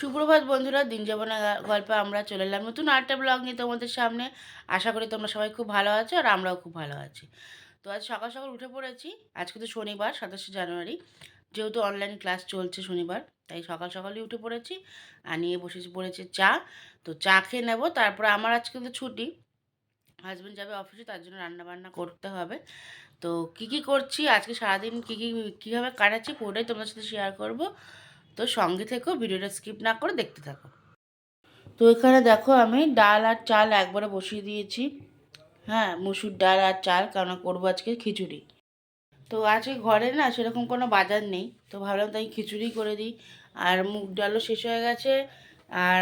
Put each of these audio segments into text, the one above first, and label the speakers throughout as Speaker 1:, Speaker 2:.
Speaker 1: সুপ্রভাত বন্ধুরা, দিন যাপনা গল্পে আমরা চলে এলাম নতুন আরেকটা ব্লগ নিয়ে তোমাদের সামনে। আশা করি তোমরা সবাই খুব ভালো আছো আর আমরাও খুব ভালো আছি। তো আজ সকাল সকাল উঠে পড়েছি, আজকে তো শনিবার, সাতাশে জানুয়ারি। যেহেতু অনলাইন ক্লাস চলছে শনিবার, তাই সকাল সকালই উঠে পড়েছি আর নিয়ে বসে পড়েছে চা। তো চা খেয়ে নেব, তারপরে আমার আজকে তো ছুটি। হাজব্যান্ড যাবে অফিসে তার জন্য রান্না বান্না করতে হবে। তো কি কি করছি, আজকে সারাদিন কী কী, কীভাবে কাটাচ্ছি, পুরোটাই তোমাদের সাথে শেয়ার করব। তো সঙ্গে থেকেও ভিডিওটা স্কিপ না করে দেখতে থাকো। তো এখানে দেখো আমি ডাল আর চাল একবারে বসিয়ে দিয়েছি। হ্যাঁ মুসুর ডাল আর চাল কারণ করব আজকে খিচুড়ি। তো আজকে ঘরে না সেরকম কোনো বাজার নেই, তো ভাবলাম তাই খিচুড়ি করে দিই। আর মুগ ডালও শেষ হয়ে গেছে, আর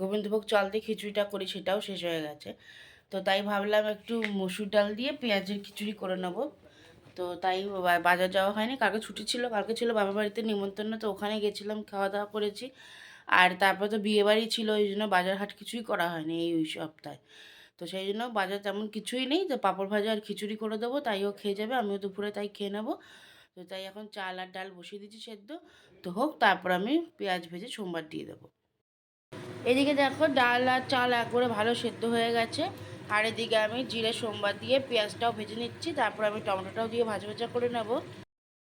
Speaker 1: গোবিন্দভোগ চাল দিয়ে খিচুড়িটা করি, সেটাও শেষ হয়ে গেছে। তো তাই ভাবলাম একটু মসুর ডাল দিয়ে পেঁয়াজের খিচুড়ি করে নেব। তো তাই বাজার যাওয়া হয়নি। কালকে ছুটি ছিল, কালকে ছিল বাবার বাড়িতে নিমন্ত্রণ, তো ওখানে গেছিলাম খাওয়া দাওয়া করেছি। আর তারপর তো বিয়ে বাড়ি ছিল, ওই জন্য বাজার হাট কিছুই করা হয়নি এই, ওই সপ্তাহে। তো সেই জন্য বাজার তেমন কিছুই নেই, তো পাঁপড় ভাজা আর খিচুড়ি করে দেবো তাইও খেয়ে যাবে, আমিও দুপুরে তাই খেয়ে নেব। তো তাই এখন চাল আর ডাল বসিয়ে দিচ্ছি সেদ্ধ। তো হোক, তারপর আমি পেঁয়াজ ভেজে সোমবার দিয়ে দেবো। এদিকে দেখো ডাল আর চাল একবারে ভালো সেদ্ধ হয়ে গেছে। আর এদিকে আমি জিরে, সোমবার দিয়ে পেঁয়াজটাও ভেজে নিচ্ছি। তারপর আমি টমেটোটাও দিয়ে ভাজা ভাজা করে নেব।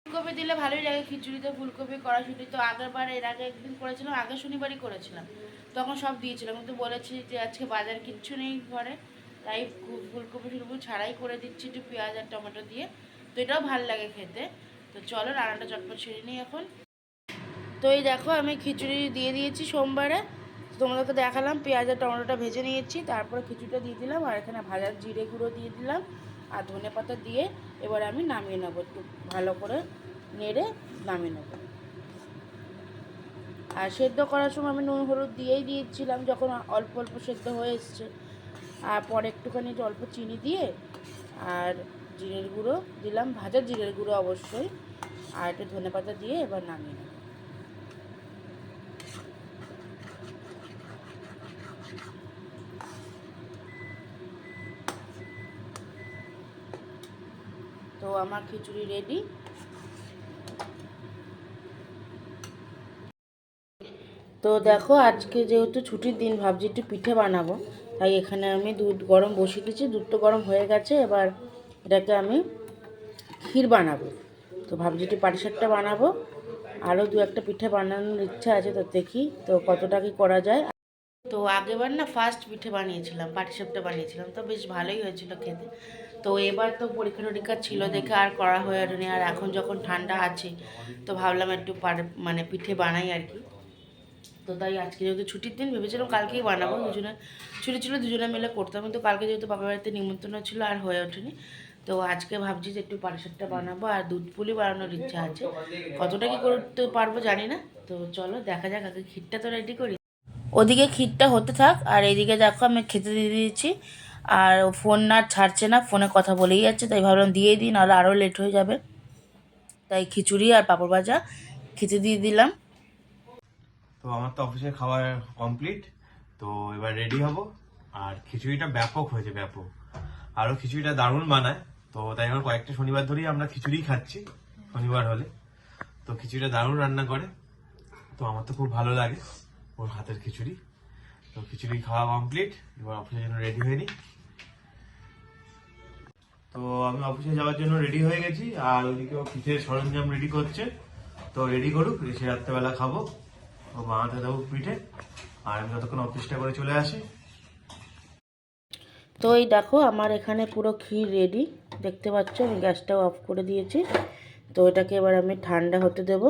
Speaker 1: ফুলকপি দিলে ভালোই লাগে, খিচুড়িতে ফুলকপি কড়াশুটি তো আগের বার এর আগে একদিন করেছিলাম আগের শনিবারই করেছিলাম। তখন সব দিয়েছিলাম, কিন্তু বলেছি যে আজকে বাজার কিচ্ছু নেই ঘরে। তাই ফুলকপি ফুলকপি ছাড়াই করে দিচ্ছি একটু পেঁয়াজ আর টমেটো দিয়ে। তো এটাও ভালো লাগে খেতে। তো চলো, রান্নাটা চটপট ছেড়ে নিই এখন। তো এই দেখো, আমি খিচুড়ি দিয়ে দিয়েছি সোমবারে। তোমাদেরকে দেখালাম, পেঁয়াজ আর টমেটোটা ভেজে নিয়েছি, তারপরে খিচুড়িটা দিয়ে দিলাম, আর এখানে ভাজার জিরে গুঁড়ো দিয়ে দিলাম, আর ধনে পাতা দিয়ে এবার আমি নামিয়ে নেব একটু ভালো করে নেড়ে নামিয়ে নেব। আর সেদ্ধ করার সময় আমি নুন, হলুদ দিয়েই দিয়েছিলাম, যখন অল্প অল্প সেদ্ধ হয়ে এসছে। আর পরে একটুখানি একটু অল্প চিনি দিয়ে আর জিরের গুঁড়ো দিলাম, ভাজা জিরের গুঁড়ো অবশ্যই, আর একটু ধনে পাতা দিয়ে এবার নামিয়ে নেব। আমার খিচুড়ি রেডি তো দেখো, আজকে যেহেতু ছুটির দিন, ভাবছি একটু পিঠে বানাবো। তাই এখানে আমি দুধ গরম বসিয়ে দিয়েছি, দুধটা গরম হয়ে গেছে, এবার এটাকে আমি ক্ষীর বানাবো। তো ভাবছি একটু পাটিসাপটা বানাবো। আরও দু একটা পিঠে বানানোর ইচ্ছা আছে, তো দেখি তো কতটা কি করা যায়। তো আগেবার না ফার্স্ট পিঠে বানিয়েছিলাম পাটিসাপটা বানিয়েছিলাম, তো বেশ ভালোই হয়েছিল খেতে। তো এবার তো পরীক্ষা টরীক্ষা ছিল দেখে আর করা হয়ে ওঠেনি। আর এখন যখন ঠান্ডা আছে, তো ভাবলাম একটু মানে পিঠে বানাই আর কি। তো তাই আজকে যেহেতু ছুটির দিন, ভেবেছিলাম কালকেই বানাবো দুজনে। ছুটি ছিল দুজনে মিলে করতাম, কিন্তু কালকে যেহেতু বাবার বাড়িতে নিমন্ত্রণ ছিল আর হয়ে ওঠেনি। তো আজকে ভাবছি যে একটু পাটিসাপটা বানাবো আর দুধ পুলি বানানোর ইচ্ছা আছে। কতটা কি করতে পারব জানি না। তো চলো দেখা যাক, আগে ক্ষীরটা তো রেডি করি। ওদিকে ক্ষীরটা হতে থাক, আর এইদিকে দেখো আমি খেতে দিয়ে দিয়েছি। আর ফোন না ছাড়ছে না, ফোনে কথা বলেই যাচ্ছে, তাই ভাবলাম দিয়ে দিই, নাহলে আরও লেট হয়ে যাবে। তাই খিচুড়ি আর পাঁপড় ভাজা খেতে দিয়ে দিলাম।
Speaker 2: তো আমার তো অফিসে খাবার কমপ্লিট তো এবার রেডি হব। আর খিচুড়িটা ব্যাপক হয়েছে, ব্যাপক। আরও খিচুড়িটা দারুণ বানায়, তো তাই আমার কয়েকটা শনিবার ধরেই আমরা খিচুড়ি খাচ্ছি, শনিবার হলে। তো খিচুড়িটা দারুণ রান্না করে, তো আমার তো খুব ভালো লাগে ওর হাতের খিচুড়ি। তো খিচুড়ি খাওয়া কমপ্লিট এবার অফিসের জন্য রেডি হয়ে নিই। তো আমি অফিসে যাওয়ার জন্য রেডি হয়ে গেছি, আর ওইদিকেও পিঠের সরঞ্জাম রেডি করছে। তো রেডি করুক, এসে রাত্রেবেলা খাব। ও বানাতে দেবো পিঠে, আর আমি যতক্ষণ অফিসটা করে চলে আসি।
Speaker 1: তো এই দেখো, আমার এখানে পুরো ক্ষীর রেডি দেখতে পাচ্ছ, আমি গ্যাসটাও অফ করে দিয়েছি। তো এটাকে এবার আমি ঠান্ডা হতে দেব।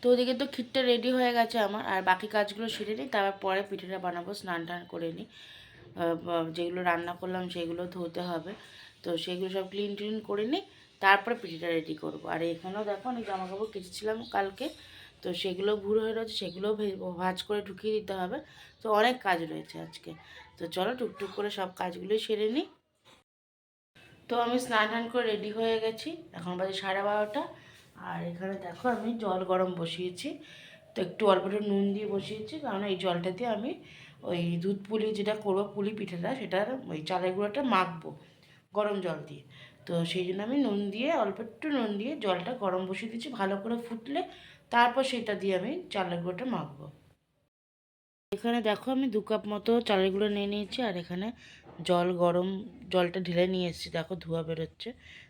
Speaker 1: তো ওদিকে তো ক্ষীরটা রেডি হয়ে গেছে আমার, আর বাকি কাজগুলো সেরে নিই, তারপর পরে পিঠেটা বানাবো, স্নান টান করে নিই। যেগুলো রান্না করলাম সেগুলো ধুতে হবে। তো সেগুলো সব ক্লিন ট্লিন করে নিই, তারপরে পিঠেটা রেডি করব। আর এখানেও দেখো অনেক জামা কাপড় কেচেছিলাম কালকে, তো সেগুলো ভুড়ো হয়ে রয়েছে, সেগুলোও ভাঁজ করে ঢুকিয়ে দিতে হবে। তো অনেক কাজ রয়েছে আজকে। তো চলো টুকটুক করে সব কাজগুলোই সেরে নিই। তো আমি স্নান টান করে রেডি হয়ে গেছি, এখন বাজে সাড়ে বারোটা। আর এখানে দেখো আমি জল গরম বসিয়েছি। তো একটু অল্প একটু নুন দিয়ে বসিয়েছি, কারণ এই জলটা দিয়ে আমি ওই দুধ পুলি যেটা করব পুলি পিঠেটা, সেটার ওই চালের গুঁড়োটা মাখবো গরম জল দিয়ে। তো সেই জন্য আমি নুন দিয়ে, অল্প একটু নুন দিয়ে জলটা গরম বসিয়ে দিচ্ছি ভালো করে ফুটলে তারপর সেটা দিয়ে আমি চালের গুঁড়োটা মাখবো। এখানে দেখো আমি দু কাপ মতো চালের গুঁড়ো নিয়ে নিয়েছি, আর এখানে জল গরম জলটা ঢেলে নিয়ে এসেছি, দেখো ধোয়া বেরোচ্ছে।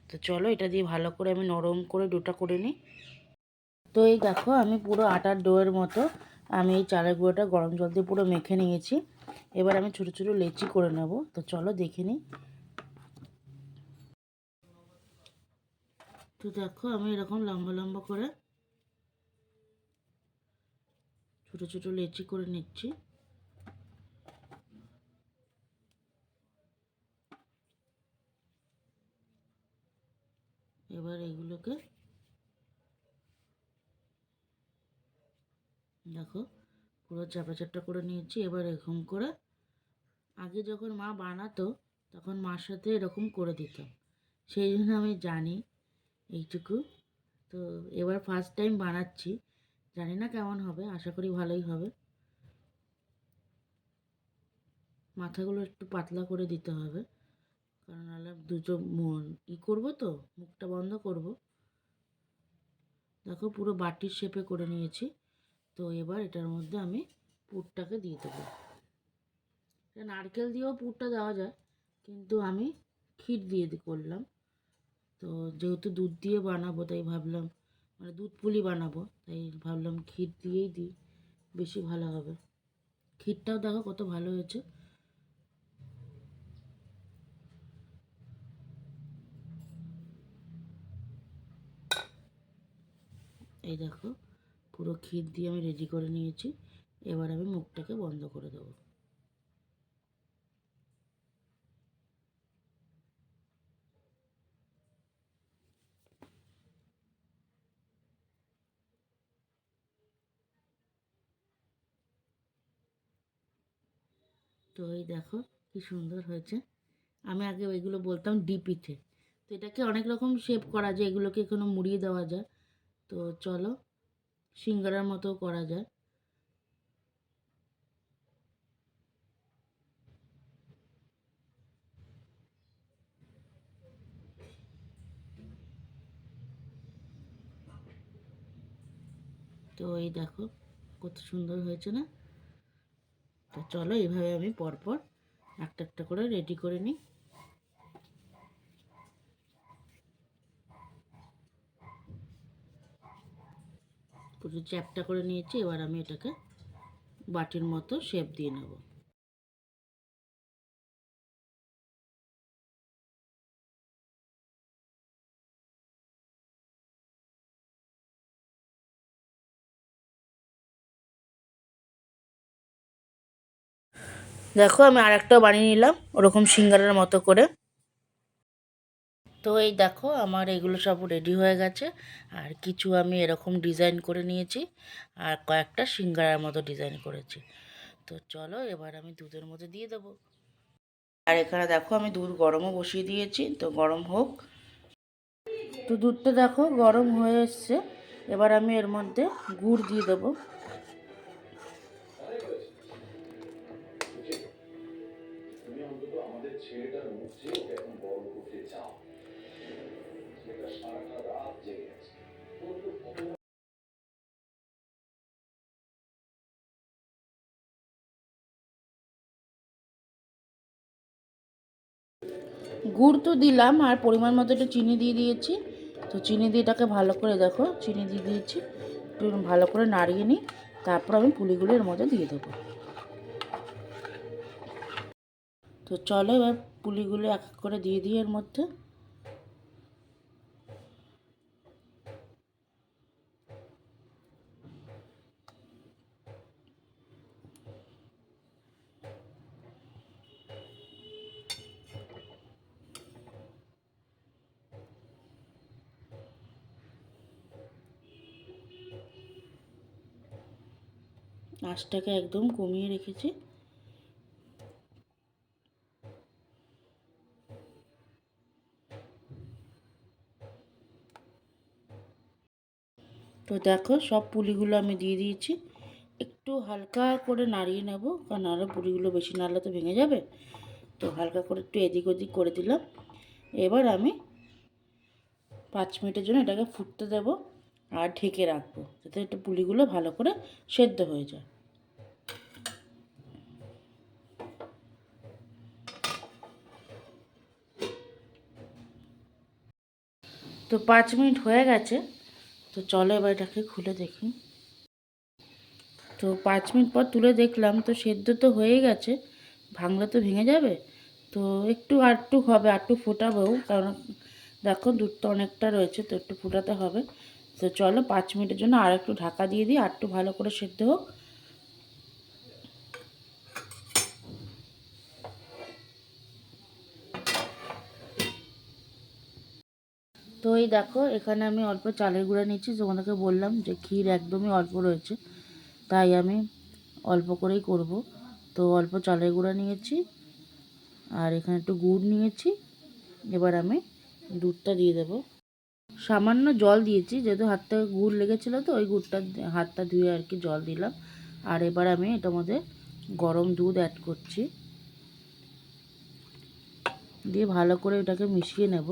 Speaker 1: তো চলো এটা দিয়ে ভালো করে আমি নরম করে ডোটা করে নিই। তো এই দেখো আমি পুরো আটার ডোয়ের মতো আমি এই চালের গুঁড়োটা গরম জল দিয়ে পুরো মেখে নিয়েছি। এবার আমি ছোটো ছোটো লেচি করে নেব। তো চলো দেখে নিই। তো দেখো আমি এরকম লম্বা লম্বা করে ছোটো ছোটো লেচি করে নিচ্ছি। এবার এগুলোকে দেখো, পুরো চাপা চাপটা করে নিয়েছি। এবার এরকম করে আগে যখন মা বানাতো, তখন মার সাথে এরকম করে দিতাম। সেই জন্য আমি জানি এইটুকু। তো এবার ফার্স্ট টাইম বানাচ্ছি। জানি না কেমন হবে, আশা করি ভালোই হবে। মাথাগুলো একটু পাতলা করে দিতে হবে। কারণ নাহলে দুটো মন। ই করব তো? মুখটা বন্ধ করব। দেখো পুরো বাটির শেপে করে নিয়েছি। তো এবার এটার মধ্যে আমি পুরটাকে দিয়ে দেবো। এটা নারকেল দিয়েও পুরটা দেওয়া যায়, কিন্তু আমি ক্ষীর দিয়ে করলাম। তো যেহেতু দুধ দিয়ে বানাবো, তাই ভাবলাম মানে দুধ পুলি বানাবো, তাই ভাবলাম ক্ষীর দিয়েই দিই, বেশি ভালো হবে। ক্ষীরটাও দেখো কত ভালো হয়েছে। এই দেখো, পুরো ক্ষীর দিয়ে আমি রেডি করে নিয়েছি। এবার আমি মুখটাকে বন্ধ করে দেবো। তো এই দেখো, কি সুন্দর হয়েছে। আমি আগে ওইগুলো বলতাম ডি পিঠে তো এটাকে অনেক রকম শেপ করা যায়, এগুলোকে কোনো মুড়িয়ে দেওয়া যায়। তো চলো, সিঙ্গারার মতো করা যায় তো এই দেখো, কত সুন্দর হয়েছে না? তো চলো এইভাবে আমি পরপর একটা একটা করে রেডি করে নিই। পুরো চ্যাপটা করে নিয়েছি, এবার আমি এটাকে বাটির মতো শেপ দিয়ে নেব। দেখো আমি আর একটাও বানিয়ে নিলাম, ওরকম সিঙ্গারের মতো করে। তো এই দেখো আমার এগুলো সব রেডি হয়ে গেছে। আর কিছু আমি এরকম ডিজাইন করে নিয়েছি আর কয়েকটা সিঙ্গারার মতো ডিজাইন করেছি। তো চলো এবার আমি দুধের মধ্যে দিয়ে দেবো। আর এখানে দেখো আমি দুধ গরমও বসিয়ে দিয়েছি, তো গরম হোক। তো দুধটা দেখো গরম হয়ে এসছে। এবার আমি এর মধ্যে গুড় দিয়ে দেবো। গুড় তো দিলাম, আর পরিমাণ মতো একটু চিনি দিয়ে দিয়েছি। তো চিনি দিয়ে এটাকে ভালো করে দেখো, চিনি দিয়ে দিয়েছি। একটু ভালো করে নাড়িয়ে নিই, তারপর আমি পুলিগুলো এর মধ্যে দিয়ে দেবো। তো চলো এবার পুলিগুলো এক এক করে দিয়ে দিই এর মধ্যে। আঁচটাকে একদম কমিয়ে রেখেছি। তো দেখো, সব পুলিগুলো আমি দিয়ে দিয়েছি। একটু হালকা করে নাড়িয়ে নেব, কারণ আরও পুলিগুলো বেশি নাড়লে তো ভেঙে যাবে। তো হালকা করে একটু এদিক ওদিক করে দিলাম। এবার আমি পাঁচ মিনিটের জন্য এটাকে ফুটতে দেব আর ঢেকে রাখব, যাতে একটু পুলিগুলো ভালো করে সেদ্ধ হয়ে যায়। তো পাঁচ মিনিট হয়ে গেছে। তো চলো এবার এটাকে খুলে দেখি। তো পাঁচ মিনিট পর তুলে দেখলাম, তো সেদ্ধ তো হয়ে গেছে। ভাঙলে তো ভেঙে যাবে। তো একটু আরটু হবে আরটু ফোটাবো, কারণ দেখো দুধটা অনেকটা রয়েছে, তো একটু ফোটাতে হবে। তো চলো পাঁচ মিনিটের জন্য আর একটু ঢাকা দিয়ে দিই একটু ভালো করে সেদ্ধ হোক। তো এই দেখো, এখানে আমি অল্প চালের গুঁড়া নিচ্ছি তোমাদেরকে বললাম যে ক্ষীর একদমই অল্প রয়েছে, তাই আমি অল্প করেই করব। তো অল্প চালের গুঁড়া নিয়েছি, আর এখানে একটু গুড় নিয়েছি। এবার আমি দুধটা দিয়ে দেবো। সামান্য জল দিয়েছি, যেহেতু হাতটা গুড় লেগেছিলো তো, ওই গুড়টা হাতটা ধুয়ে আর কি জল দিলাম। আর এবার আমি এটার মধ্যে গরম দুধ অ্যাড করছি। দিয়ে ভালো করে এটাকে মিশিয়ে নেব।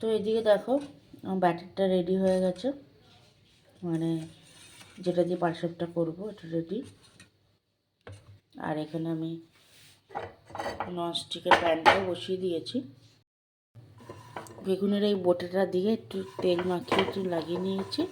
Speaker 1: তো এদিকে দেখো, আমার ব্যাটারটা রেডি হয়ে গেছে। মানে যেটা দিয়ে পার্সেপটা করব এটা রেডি আর এখানে আমি ননস্টিকের প্যানটাও বসিয়ে দিয়েছি। বেগুনের এই বোটাটা দিয়ে একটু তেল মাখিয়ে একটু লাগিয়ে নিয়েছি।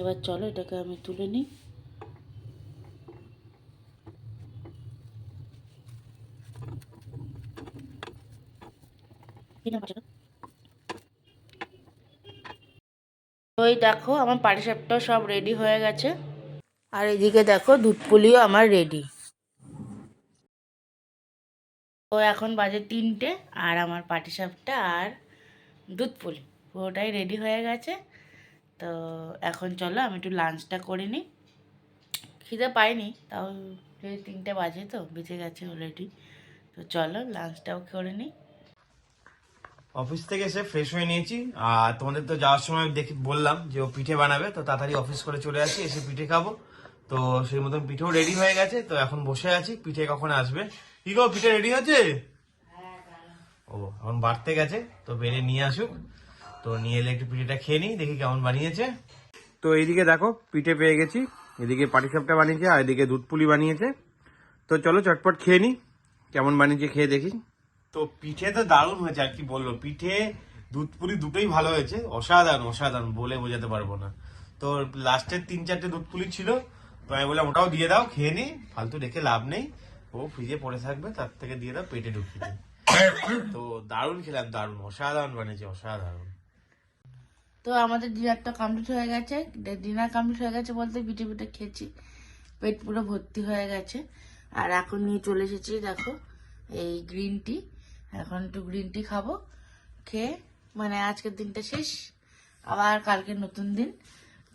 Speaker 1: এবার চলো এটাকে আমি তুলে নিই। ওই দেখো, আমার পাটিসাপটাও সব রেডি হয়ে গেছে। আর এদিকে দেখো, দুধ পুলিও আমার রেডি ও এখন বাজে তিনটে, আর আমার পাটিসাপটা আর দুধ পুলি, পুরোটাই রেডি হয়ে গেছে। তো এখন চলো আমি একটু লাঞ্চটা করে নিই। খিদে পাইনি তাও তিনটে বাজে তো বেঁচে গেছে অলরেডি তো চলো লাঞ্চটাও করে নিই।
Speaker 2: অফিস থেকে এসে ফ্রেশ হয়ে নিয়েছি। আর তোমাদের তো যাওয়ার সময় দেখি বললাম যে ও পিঠে বানাবে তো তাড়াতাড়ি অফিস করে চলে আসি এসে পিঠে খাব। তো সেই মতন পিঠেও রেডি হয়ে গেছে তো এখন বসে আছি পিঠে কখন আসবে? কি গো পিঠে রেডি হচ্ছে ও এখন বাড়তে গেছে তো বেড়ে নিয়ে আসুক। তো নিয়ে এলে একটু পিঠেটা খেয়ে নিই দেখি কেমন বানিয়েছে। তো এইদিকে দেখো পিঠে পেয়ে গেছি। এদিকে পাটিসাপটা বানিয়েছে আর এদিকে দুধ পুলি বানিয়েছে। তো চলো চটপট খেয়ে নিই কেমন বানিয়েছে খেয়ে দেখি। তো পিঠে তো দারুণ হয়েছে আর কি বলল পিঠে দুধ পুলি দুটোই ভালো হয়েছে। অসাধারণ অসাধারণ বলে বোঝাতে পারব না। তো লাস্টের তিন চারটে দুধ পুলি ছিল তো আমি বললাম ওটাও দিয়ে দাও খেয়ে নি ফালতু রেখে লাভ নেই। ও ফ্রিজে পড়ে থাকবে তার থেকে দিয়ে দাও পেটে ঢুকিয়ে। তো দারুণ খেলাম দারুণ অসাধারণ বানিয়েছে অসাধারণ।
Speaker 1: তো আমাদের ডিনারটা কমপ্লিট হয়ে গেছে। ডিনার কমপ্লিট হয়ে গেছে বলতে পিঠে পিঠে খেয়েছি। পেট পুরো ভর্তি হয়ে গেছে। আর এখন নিয়ে চলে এসেছি, দেখো, এই গ্রিন টি এখন একটু গ্রিন টি খাব, খেয়ে মানে আজকের দিনটা শেষ। আবার কালকে নতুন দিন।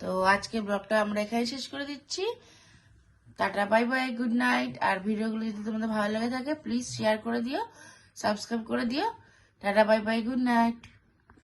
Speaker 1: তো আজকে ব্লগটা আমরা এখানে শেষ করে দিচ্ছি। Tata bye bye good night আর ভিডিওগুলো যদি তোমাদের ভালো লেগে থাকে প্লিজ শেয়ার করে দিও সাবস্ক্রাইব করে দিও। Tata bye bye good night